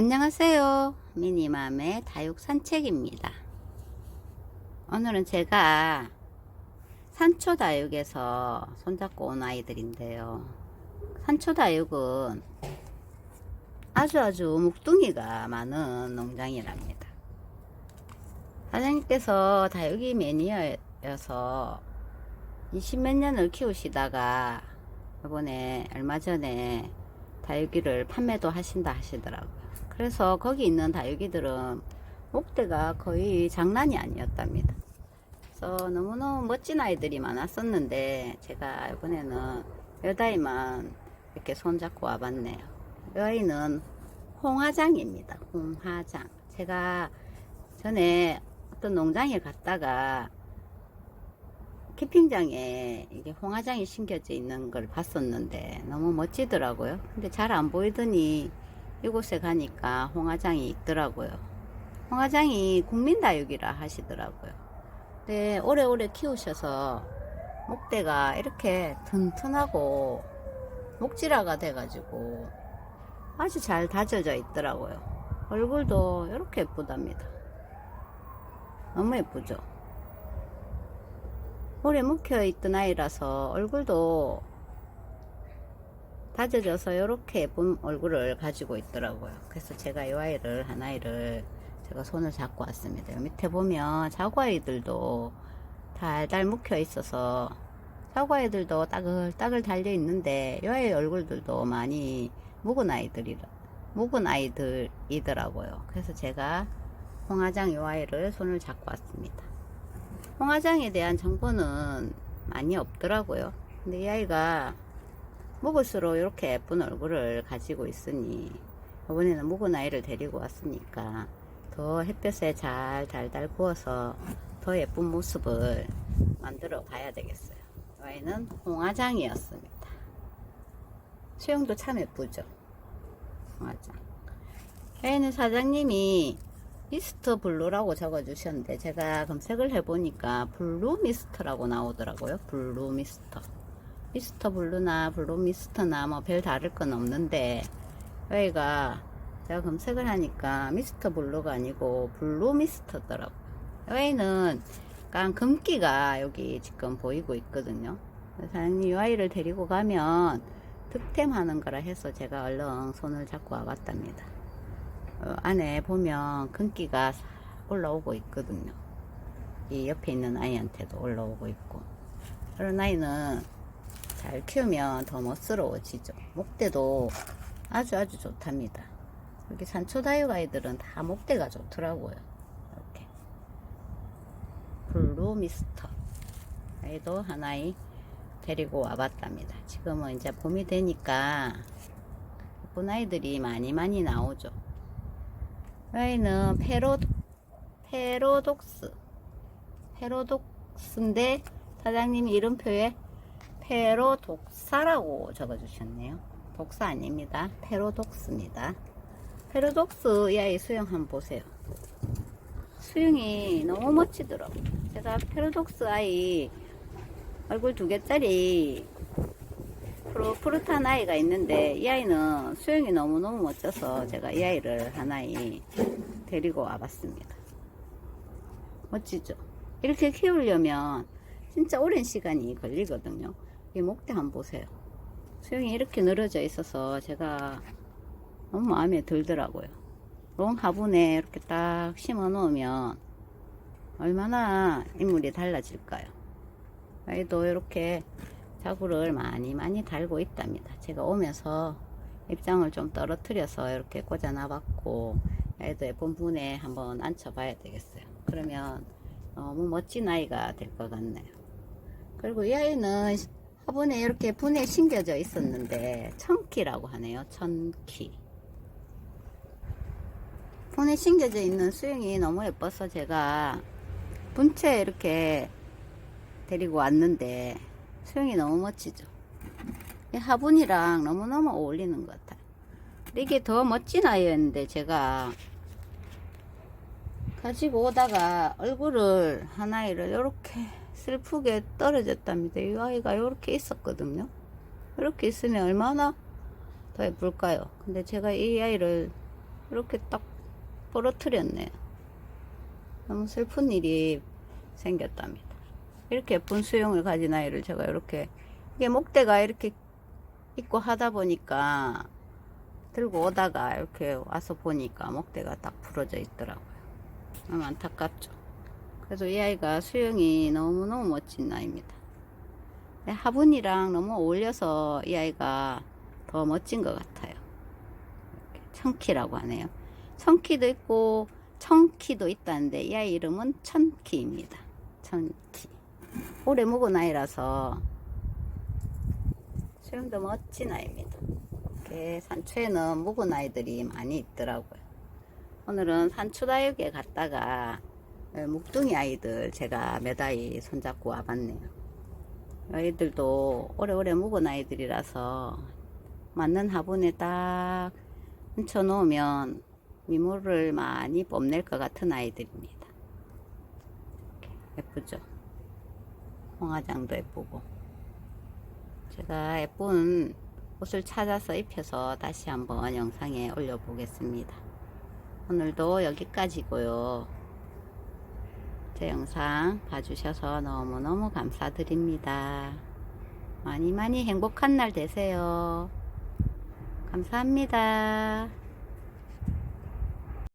안녕하세요. 미니맘의 다육 산책입니다. 오늘은 제가 산초 다육에서 손잡고 온 아이들인데요. 산초 다육은 아주 아주 묵둥이가 많은 농장이랍니다. 사장님께서 다육이 매니아여서 20몇 년을 키우시다가 이번에 얼마 전에 다육이를 판매도 하신다 하시더라고요. 그래서 거기 있는 다육이들은 목대가 거의 장난이 아니었답니다. 그래서 너무너무 멋진 아이들이 많았었는데 제가 이번에는 여다이만 이렇게 손잡고 와봤네요. 이 아이는 홍화장입니다. 홍화장. 제가 전에 어떤 농장에 갔다가 캠핑장에 이게 홍화장이 심겨져 있는 걸 봤었는데 너무 멋지더라고요. 근데 잘 안 보이더니 이곳에 가니까 홍화장이 있더라고요. 홍화장이 국민다육이라 하시더라고요. 근데 오래오래 키우셔서 목대가 이렇게 튼튼하고 목질화가 돼가지고 아주 잘 다져져 있더라고요. 얼굴도 이렇게 예쁘답니다. 너무 예쁘죠? 오래 묵혀 있던 아이라서 얼굴도 다져져서 이렇게 예쁜 얼굴을 가지고 있더라고요. 그래서 제가 이 아이를 한 아이를 제가 손을 잡고 왔습니다. 요 밑에 보면 자구아이들도 달달 묵혀 있어서 자구아이들도 따글따글 달려 있는데 이 아이 얼굴들도 많이 묵은 아이들이라 묵은 아이들이더라고요. 그래서 제가 홍화장 이 아이를 손을 잡고 왔습니다. 홍화장에 대한 정보는 많이 없더라고요. 근데 이 아이가 묵을수록 이렇게 예쁜 얼굴을 가지고 있으니 이번에는 묵은 아이를 데리고 왔으니까 더 햇볕에 잘 달달 구워서 더 예쁜 모습을 만들어 가야 되겠어요. 이 아이는 홍화장이었습니다. 수영도 참 예쁘죠. 홍화장. 여기는 사장님이 미스터 블루라고 적어주셨는데 제가 검색을 해보니까 블루 미스터라고 나오더라고요. 블루 미스터. 미스터 블루나 블루 미스터나 뭐 별 다를 건 없는데 여기가 제가 검색을 하니까 미스터 블루가 아니고 블루 미스터더라고요. 여기는 약간 금기가 여기 지금 보이고 있거든요. 사장님 이 아이를 데리고 가면 득템하는 거라 해서 제가 얼른 손을 잡고 와봤답니다. 어, 안에 보면 금기가 싹 올라오고 있거든요. 이 옆에 있는 아이한테도 올라오고 있고. 그런 아이는 잘 키우면 더 멋스러워지죠. 목대도 아주 아주 좋답니다. 여기 산초다육 아이들은 다 목대가 좋더라고요. 이렇게. 블루 미스터. 아이도 하나의 데리고 와봤답니다. 지금은 이제 봄이 되니까 예쁜 아이들이 많이 많이 나오죠. 여기는 페로, 페로독스. 페로독스인데 사장님이 이름표에 페로독사라고 적어주셨네요. 독사 아닙니다. 페로독스입니다. 페로독스 이 아이 수영 한번 보세요. 수영이 너무 멋지더라고요. 제가 페로독스 아이 얼굴 두 개짜리 프로, 푸릇한 아이가 있는데 이 아이는 수영이 너무너무 멋져서 제가 이 아이를 하나에 데리고 와봤습니다. 멋지죠? 이렇게 키우려면 진짜 오랜 시간이 걸리거든요. 이 목대 한번 보세요. 수영이 이렇게 늘어져 있어서 제가 너무 마음에 들더라고요. 롱 화분에 이렇게 딱 심어 놓으면 얼마나 인물이 달라질까요? 아이도 이렇게 자구를 많이 많이 달고 있답니다. 제가 오면서 입장을 좀 떨어뜨려서 이렇게 꽂아 놔봤고 아이도 예쁜 분에 한번 앉혀봐야 되겠어요. 그러면 너무 멋진 아이가 될 것 같네요. 그리고 이 아이는 화분에 이렇게 분에 심겨져 있었는데 천키라고 하네요. 천키. 분에 심겨져 있는 수영이 너무 예뻐서 제가 분채 이렇게 데리고 왔는데 수영이 너무 멋지죠. 이 화분이랑 너무너무 어울리는 것 같아요. 이게 더 멋진 아이였는데 제가 가지고 오다가 얼굴을 하나 이를 이렇게 슬프게 떨어졌답니다. 이 아이가 이렇게 있었거든요. 이렇게 있으면 얼마나 더 예쁠까요? 근데 제가 이 아이를 이렇게 딱 부러뜨렸네요. 너무 슬픈 일이 생겼답니다. 이렇게 예쁜 수영을 가진 아이를 제가 이렇게 이게 목대가 이렇게 있고 하다 보니까 들고 오다가 이렇게 와서 보니까 목대가 딱 부러져 있더라고요. 너무 안타깝죠. 그래도 이 아이가 수영이 너무너무 멋진 아이입니다. 네, 화분이랑 너무 어울려서 이 아이가 더 멋진 것 같아요. 청키라고 하네요. 청키도 있고 청키도 있다는데 이 아이 이름은 천키입니다. 천키. 오래 묵은 아이라서 수영도 멋진 아이입니다. 이렇게 산초에는 묵은 아이들이 많이 있더라고요. 오늘은 산초다육에 갔다가 묵둥이 아이들 제가 몇 아이 손잡고 와봤네요. 아이들도 오래오래 묵은 아이들이라서 맞는 화분에 딱 얹혀 놓으면 미모를 많이 뽐낼 것 같은 아이들입니다. 예쁘죠? 홍화장도 예쁘고. 제가 예쁜 옷을 찾아서 입혀서 다시 한번 영상에 올려보겠습니다. 오늘도 여기까지고요. 제 영상 봐주셔서 너무너무 감사드립니다. 많이 많이 행복한 날 되세요. 감사합니다.